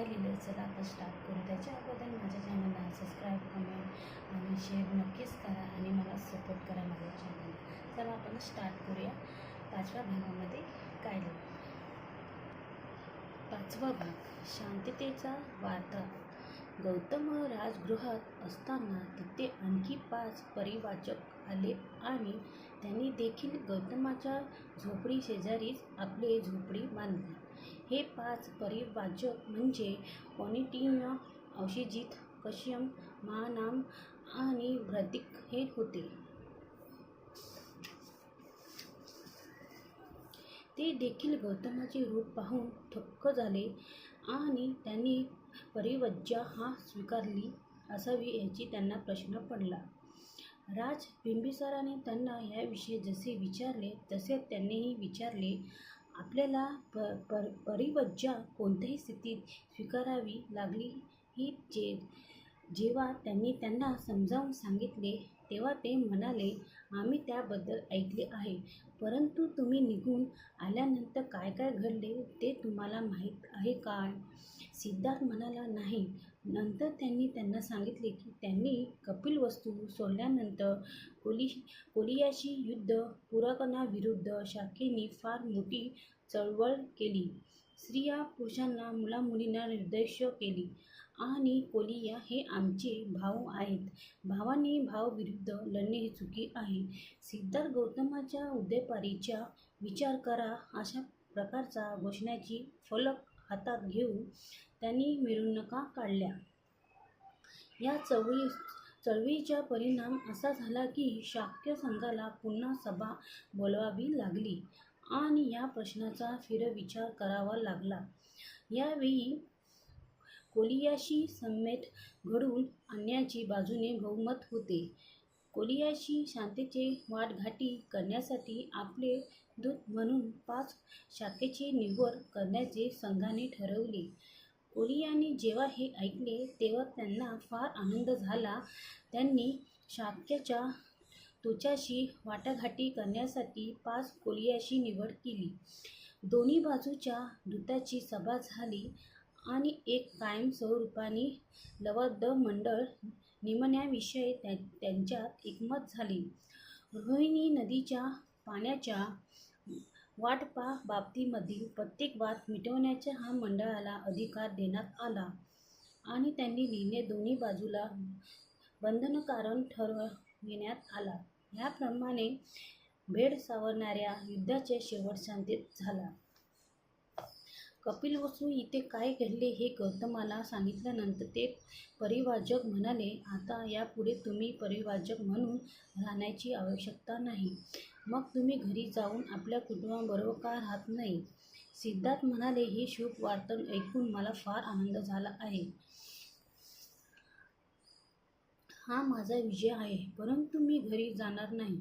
काय लिहिलं चला आता स्टार्ट करू त्याच्या अगोदर माझ्या चॅनलला सबस्क्राईब कमेंट आणि शेअर नक्कीच करा आणि मला सपोर्ट करा माझ्या चॅनलला चला आपण स्टार्ट करूया पाचव्या भागामध्ये काय लिहिलं पाचवा भाग शांततेचा वार्ता गौतम राजगृहात असताना तिथे आणखी पाच परिवाचक आले आणि त्यांनी देखील गौतमाच्या झोपडी शेजारीच आपले झोपडी बांधली. हे पाच परिवाचक म्हणजे पॉनिटिन्य औषजित कश्यम महानाम आणि भ्रतिक हे होते. ते देखील गौतमाचे रूप पाहून थक्क झाले. आणि त्यांनी परिवज्जा हा स्वीकारली असावी याची त्यांना प्रश्न पडला. राज बिंबिसाराने त्यांना याविषयी जसे विचारले तसे त्यांनीही विचारले आपल्याला प पर परिवज्जा कोणत्याही स्थितीत स्वीकारावी लागली ही जे जेव्हा त्यांनी त्यांना समजावून सांगितले तेव्हा ते म्हणाले आम्ही त्याबद्दल ऐकले आहे. परंतु तुम्ही निघून आल्यानंतर काय काय घडले ते तुम्हाला माहीत आहे काय सिद्धार्थ म्हणाला नाही. नंतर त्यांनी त्यांना सांगितले की त्यांनी कपिल वस्तू सोडल्यानंतर कोली कोलियाशी युद्ध पुराकणाविरुद्ध शाखेने फार मोठी चळवळ केली. स्त्रिया पुरुषांना मुलामुलींना निर्देश केली. आणि कोलिया हे आमचे भाऊ आहेत. भावाने भावविरुद्ध लढणे हे चुकी आहे. सिद्धार्थ गौतमाच्या उदयपारीचा विचार करा. अशा प्रकारचा घोषणाची फलक हातात घेऊन त्यांनी मिरवणुका काढल्या. या चळवळी चळवळीचा परिणाम असा झाला की शाक्य संघाला पुन्हा सभा बोलवावी लागली. आणि या प्रश्नाचा फिरविचार करावा लागला. यावेळी कोलियाशी समेट घडवून आणण्याची बाजूने बहुमत होते. कोलियाशी शांतेचे वाटघाटी करण्यासाठी आपले दूत म्हणून पाच शाखेची निवड करण्याचे संघाने ठरवले. कोलियाने जेव्हा हे ऐकले तेव्हा त्यांना फार आनंद झाला. त्यांनी शाक्याच्या त्वचाशी वाटाघाटी करण्यासाठी पाच कोलियाशी निवड केली. दोन्ही बाजूच्या दूताची सभा झाली आणि एक कायमस्वरूपाने लवद्द मंडळ निमण्याविषयी त्या त्यांच्यात एकमत झाले. रोहिणी नदीच्या पाण्याच्या वाटपा बाबतीमधील प्रत्येक वाद मिटवण्याचा हा मंडळाला अधिकार देण्यात आला आणि त्यांनी लिहिणे दोन्ही बाजूला बंधनकारण ठरविण्यात आला. ह्याप्रमाणे भेड सावरणाऱ्या युद्धाचे शेवट शांतीत झाला. कपिल वसू इथे काय घडले हे गौतमाला सांगितल्यानंतर ते परिवाजक म्हणाले आता यापुढे तुम्ही परिवाजक म्हणून राहण्याची आवश्यकता नाही. मग तुम्ही घरी जाऊन आपल्या कुटुंबाबरोबर का राहत नाही? सिद्धार्थ म्हणाले हे शुभ वार्तन ऐकून मला फार आनंद झाला आहे. हा माझा विजय आहे परंतु मी घरी जाणार नाही.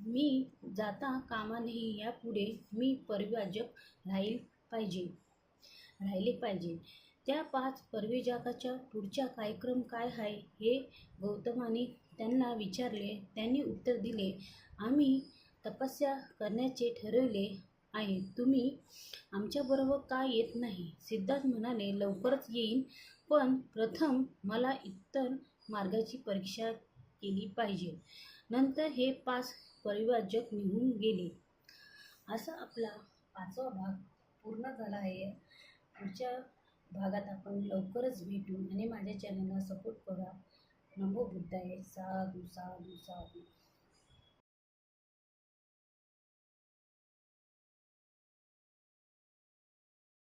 मी जाता कामा नाही यापुढे मी परिवाजक राहील पाहिजे. राहिले पाहिजे. त्या पाच परवेजाकाच्या पुढचा कार्यक्रम काय आहे हे गौतमाने त्यांना विचारले. त्यांनी उत्तर दिले आम्ही तपस्या करण्याचे ठरवले आहे. तुम्ही आमच्याबरोबर का येत नाही? सिद्धार्थ म्हणाले लवकरच येईन. पण प्रथम मला इतर मार्गाची परीक्षा केली पाहिजे. नंतर हे पाच परिवाजक निघून गेले. असा आपला पाचवा भाग पूर्ण झाला आहे. पुढच्या भागात आपण लवकरच भेटू. आणि माझ्या चॅनलला सपोर्ट करा. नमो बुद्धाय. साधू साधू साधू.